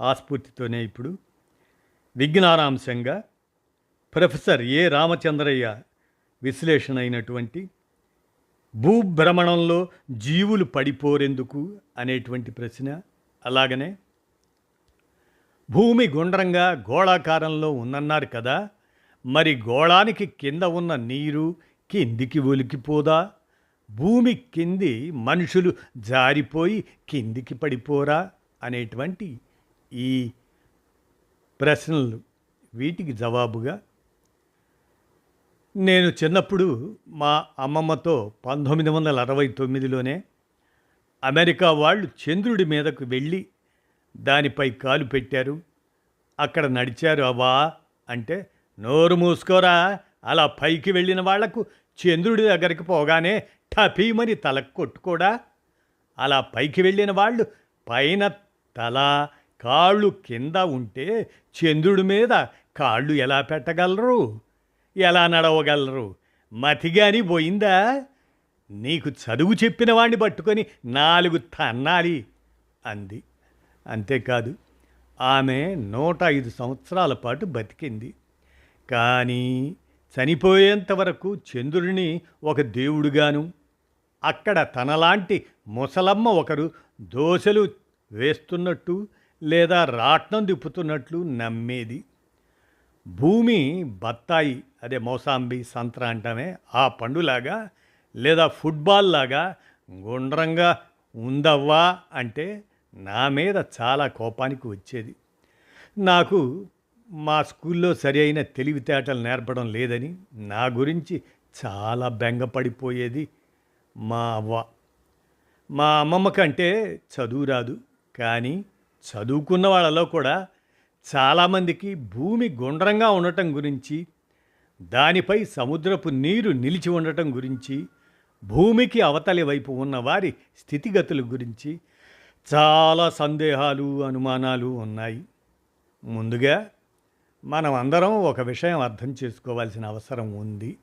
ఆస్ఫూర్తితోనే ఇప్పుడు విజ్ఞానాంశంగా professor A Ramachandraiah విశ్లేషణ అయినటువంటి భూభ్రమణంలో జీవులు పడిపోరెందుకు అనేటువంటి ప్రశ్న అలాగనే భూమి గుండ్రంగా గోళాకారంలో ఉందన్నారు కదా మరి గోళానికి కింద ఉన్న నీరు కిందికి ఒలికిపోదా? భూమి కింది మనుషులు జారిపోయి కిందికి పడిపోరా? అనేటువంటి ఈ ప్రశ్నలు వీటికి జవాబుగా నేను చిన్నప్పుడు మా అమ్మమ్మతో పంతొమ్మిది వందల అరవై తొమ్మిదిలోనే అమెరికా వాళ్ళు చంద్రుడి మీదకు వెళ్ళి దానిపై కాలు పెట్టారు. అక్కడ నడిచారు అవా అంటే నోరు మూసుకోరా అలా పైకి వెళ్ళిన వాళ్ళకు చంద్రుడి దగ్గరికి పోగానే టపీమని తలకు కొట్టుకోడా అలా పైకి వెళ్ళిన వాళ్ళు పైన తల కాళ్ళు కింద ఉంటే చంద్రుడి మీద కాళ్ళు ఎలా పెట్టగలరు? ఎలా నడవగలరు? మతిగాని పోయిందా? నీకు చదువు చెప్పిన వాణ్ణి పట్టుకొని నాలుగు తన్నాలి అంది. అంతేకాదు ఆమె నూట ఐదు సంవత్సరాల పాటు బతికింది. కానీ చనిపోయేంత వరకు చంద్రుడిని ఒక దేవుడుగాను అక్కడ తనలాంటి ముసలమ్మ ఒకరు దోశలు వేస్తున్నట్టు లేదా రాట్నం తిప్పుతున్నట్లు నమ్మేది. భూమి బత్తాయి అదే మోసాంబి సంత్ర అంటామే ఆ పండులాగా లేదా ఫుట్బాల్ లాగా గుండ్రంగా ఉందవ్వా అంటే నా మీద చాలా కోపానికి వచ్చేది. నాకు మా స్కూల్లో సరి అయిన తెలివితేటలు నేర్పడం లేదని నా గురించి చాలా బెంగపడిపోయేది మా అవ్వ. మా అమ్మమ్మ కంటే చదువు రాదు కానీ చదువుకున్న వాళ్ళలో కూడా చాలామందికి భూమి గుండ్రంగా ఉండటం గురించి దానిపై సముద్రపు నీరు నిలిచి ఉండటం గురించి భూమికి అవతలి వైపు ఉన్న వారి స్థితిగతుల గురించి చాలా సందేహాలు అనుమానాలు ఉన్నాయి. ముందుగా మనం అందరం ఒక విషయం అర్థం చేసుకోవాల్సిన అవసరం ఉంది.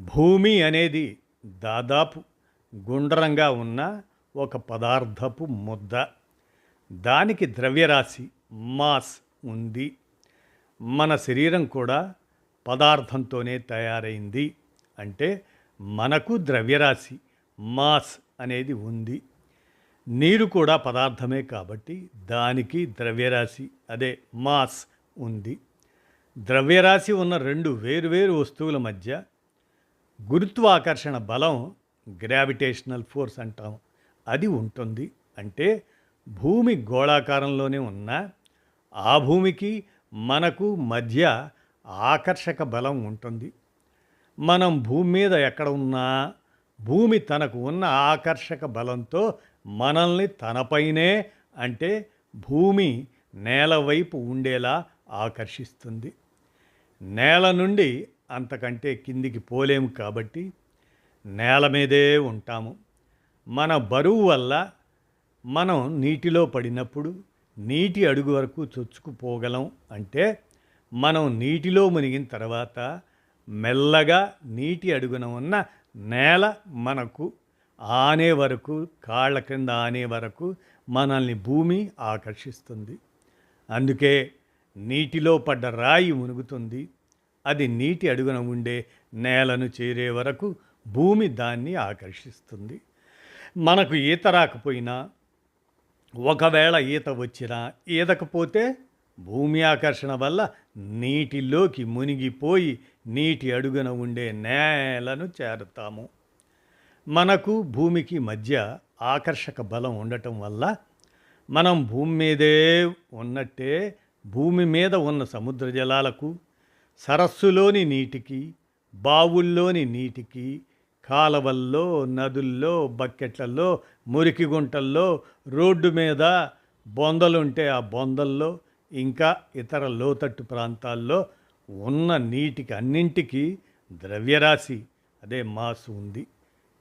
భూమి అనేది దాదాపు గుండ్రంగా ఉన్న ఒక పదార్థపు ముద్ద. దానికి ద్రవ్యరాశి మాస్ ఉంది. మన శరీరం కూడా పదార్థంతోనే తయారైంది. అంటే మనకు ద్రవ్యరాశి మాస్ అనేది ఉంది. నీరు కూడా పదార్థమే కాబట్టి దానికి ద్రవ్యరాశి అదే మాస్ ఉంది. ద్రవ్యరాశి ఉన్న రెండు వేరువేరు వస్తువుల మధ్య గురుత్వాకర్షణ బలం గ్రావిటేషనల్ ఫోర్స్ అంటాం. అది ఉంటుంది. అంటే భూమి గోళాకారంలోనే ఉన్న ఆ భూమికి మనకు మధ్య ఆకర్షక బలం ఉంటుంది. మనం భూమి మీద ఎక్కడ ఉన్నా భూమి తనకు ఉన్న ఆకర్షక బలంతో మనల్ని తనపైనే అంటే భూమి నేల వైపు ఉండేలా ఆకర్షిస్తుంది. నేల నుండి అంతకంటే కిందికి పోలేము కాబట్టి నేల మీదే ఉంటాము. మన బరువు వల్ల మనం నీటిలో పడినప్పుడు నీటి అడుగు వరకు చొచ్చుకుపోగలం అంటే మనం నీటిలో మునిగిన తర్వాత మెల్లగా నీటి అడుగున ఉన్న నేల మనకు ఆనే వరకు కాళ్ళ క్రింద ఆనే వరకు మనల్ని భూమి ఆకర్షిస్తుంది. అందుకే నీటిలో పడ్డ రాయి మునుగుతుంది. అది నీటి అడుగున ఉండే నేలను చేరే వరకు భూమి దాన్ని ఆకర్షిస్తుంది. మనకు ఈత రాకపోయినా ఒకవేళ ఈత వచ్చినా ఈదకపోతే భూమి ఆకర్షణ వల్ల నీటిలోకి మునిగిపోయి నీటి అడుగున ఉండే నేలను చేరుతాము. మనకు భూమికి మధ్య ఆకర్షక బలం ఉండటం వల్ల మనం భూమి మీదే ఉన్నట్టే భూమి మీద ఉన్న సముద్ర జలాలకు సరస్సులోని నీటికి బావుల్లోని నీటికి కాలవల్లో నదుల్లో బకెట్లలో మురికి గుంటల్లో రోడ్డు మీద బొందలుంటే ఆ బొందల్లో ఇంకా ఇతర లోతట్టు ప్రాంతాల్లో ఉన్న నీటికి అన్నింటికీ ద్రవ్యరాశి అదే మాసు ఉంది.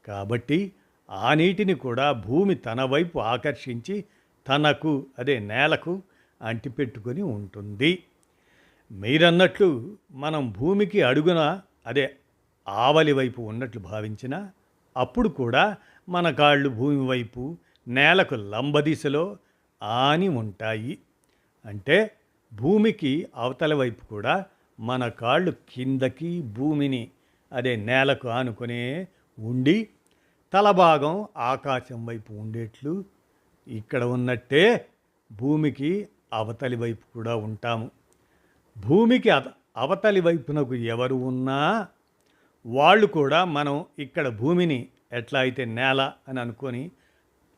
కాబట్టి ఆ నీటిని కూడా భూమి తన వైపు ఆకర్షించి తనకు అదే నేలకు అంటిపెట్టుకొని ఉంటుంది. మీరన్నట్లు మనం భూమికి అడుగున అదే ఆవలి వైపు ఉన్నట్లు భావించిన అప్పుడు కూడా మన కాళ్ళు భూమి వైపు నేలకు లంబదిశలో ఆని ఉంటాయి. అంటే భూమికి అవతల వైపు కూడా మన కాళ్ళు కిందకి భూమిని అదే నేలకు ఆనుకునే ఉండి తలభాగం ఆకాశం వైపు ఉండేట్లు ఇక్కడ ఉన్నట్టే భూమికి అవతలి వైపు కూడా ఉంటాము. భూమికి అత అవతలి వైపునకు ఎవరు ఉన్నా వాళ్ళు కూడా మనం ఇక్కడ భూమిని ఎట్లా అయితే నేల అని అనుకొని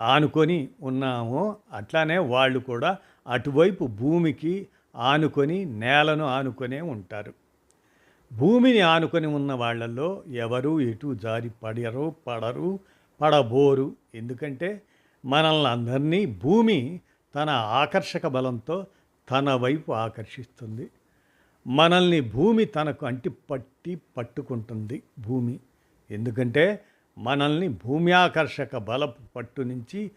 ఆనుకొని ఉన్నామో అట్లానే వాళ్ళు కూడా అటువైపు భూమికి ఆనుకొని నేలను ఆనుకొనే ఉంటారు. భూమిని ఆనుకొని ఉన్న వాళ్ళల్లో ఎవరు ఎటు జారి పడరు పడరు పడబోరు. ఎందుకంటే మనల్ని అందరినీ భూమి తన ఆకర్షక బలంతో తన వైపు ఆకర్షిస్తుంది. మనల్ని భూమి తనకు అంటి పట్టి పట్టుకుంటుంది భూమి. ఎందుకంటే మనల్ని భూమి ఆకర్షక బలపు పట్టు నుంచి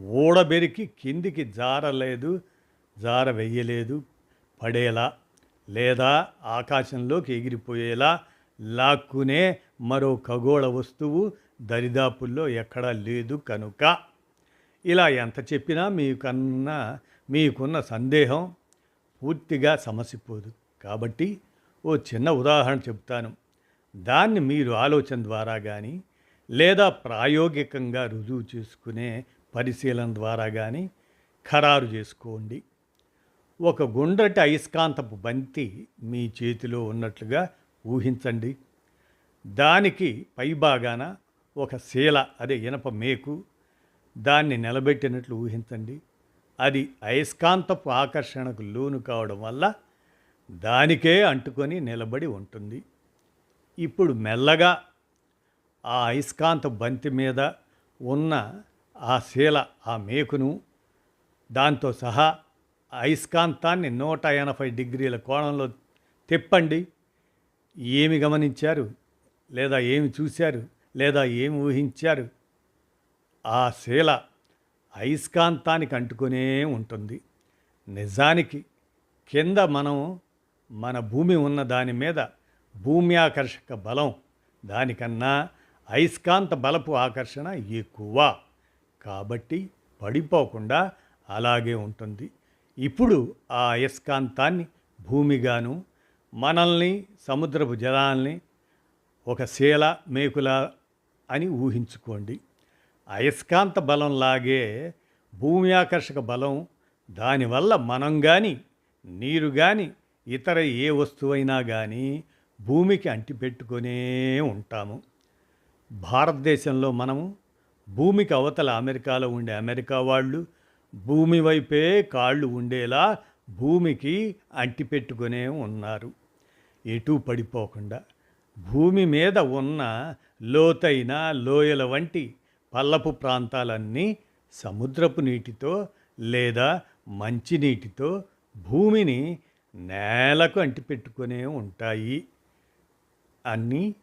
ఊడబెరికి కిందికి జారలేదు జార వెయ్యలేదు పడేలా లేదా ఆకాశంలోకి ఎగిరిపోయేలా లాక్కునే మరో ఖగోళ వస్తువు దరిదాపుల్లో ఎక్కడా లేదు కనుక. ఇలా ఎంత చెప్పినా మీకన్నా మీకున్న సందేహం పూర్తిగా సమసిపోదు. కాబట్టి ఓ చిన్న ఉదాహరణ చెప్తాను దాన్ని మీరు ఆలోచన ద్వారా కానీ లేదా ప్రాయోగికంగా రుజువు చేసుకునే పరిశీలన ద్వారా కానీ ఖరారు చేసుకోండి. ఒక గుండ్రటి అయస్కాంతపు బంతి మీ చేతిలో ఉన్నట్లుగా ఊహించండి. దానికి పైభాగాన ఒక శీల అదే ఇనప మేకు దాన్ని నిలబెట్టినట్లు ఊహించండి. అది అయస్కాంతపు ఆకర్షణకు లోను కావడం వల్ల దానికే అంటుకొని నిలబడి ఉంటుంది. ఇప్పుడు మెల్లగా ఆ అయస్కాంత బంతి మీద ఉన్న ఆ శీల ఆ మేకును దాంతో సహా అయస్కాంతాన్ని నూట ఎనభై డిగ్రీల కోణంలో తిప్పండి. ఏమి గమనించారు? లేదా ఏమి చూశారు? లేదా ఏమి ఊహించారు? ఆ శీల అయస్కాంతానికి అంటుకునే ఉంటుంది. నిజానికి కింద మనం మన భూమి ఉన్న దాని మీద భూమి ఆకర్షక బలం. దానికన్నా అయస్కాంత బలపు ఆకర్షణ ఎక్కువ. కాబట్టి పడిపోకుండా అలాగే ఉంటుంది. ఇప్పుడు ఆ అయస్కాంతాన్ని భూమిగాను మనల్ని సముద్రపు జలాల్ని ఒక శీల మేకుల అని ఊహించుకోండి. అయస్కాంత బలంలాగే భూమి ఆకర్షక బలం దానివల్ల మనం కానీ నీరు కానీ ఇతర ఏ వస్తువైనా కానీ భూమికి అంటిపెట్టుకునే ఉంటాము. భారతదేశంలో మనము భూమికి అవతల అమెరికాలో ఉండే అమెరికా వాళ్ళు భూమి వైపే కాళ్ళు ఉండేలా భూమికి అంటిపెట్టుకునే ఉన్నారు. ఎటు పడిపోకుండా భూమి మీద ఉన్న లోతైన లోయల వంటి పల్లపు ప్రాంతాలన్నీ సముద్రపు నీటితో లేదా మంచినీటితో భూమిని నేలకు అంటిపెట్టుకునే ఉంటాయి అని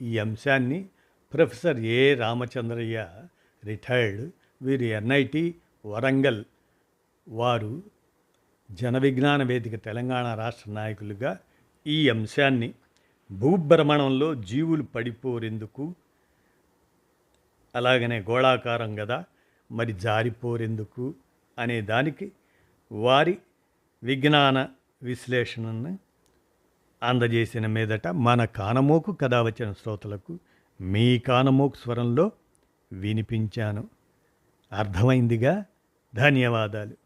ఈ అంశాన్ని ప్రొఫెసర్ ఏ రామచంద్రయ్య రిటైర్డ్ వీరు ఎన్ఐటి వరంగల్ వారు జన విజ్ఞాన వేదిక తెలంగాణ రాష్ట్ర నాయకులుగా ఈ అంశాన్ని భూభ్రమణంలో జీవులు పడిపోరేందుకు అలాగనే గోళాకారం కదా మరి జారిపోరేందుకు అనే దానికి వారి విజ్ఞాన విశ్లేషణను అందజేసిన మీదట మన కానమోకు కథ వచ్చిన శ్రోతలకు మీ కానమోకు స్వరంలో వినిపించాను. అర్థమైందిగా? ధన్యవాదాలు.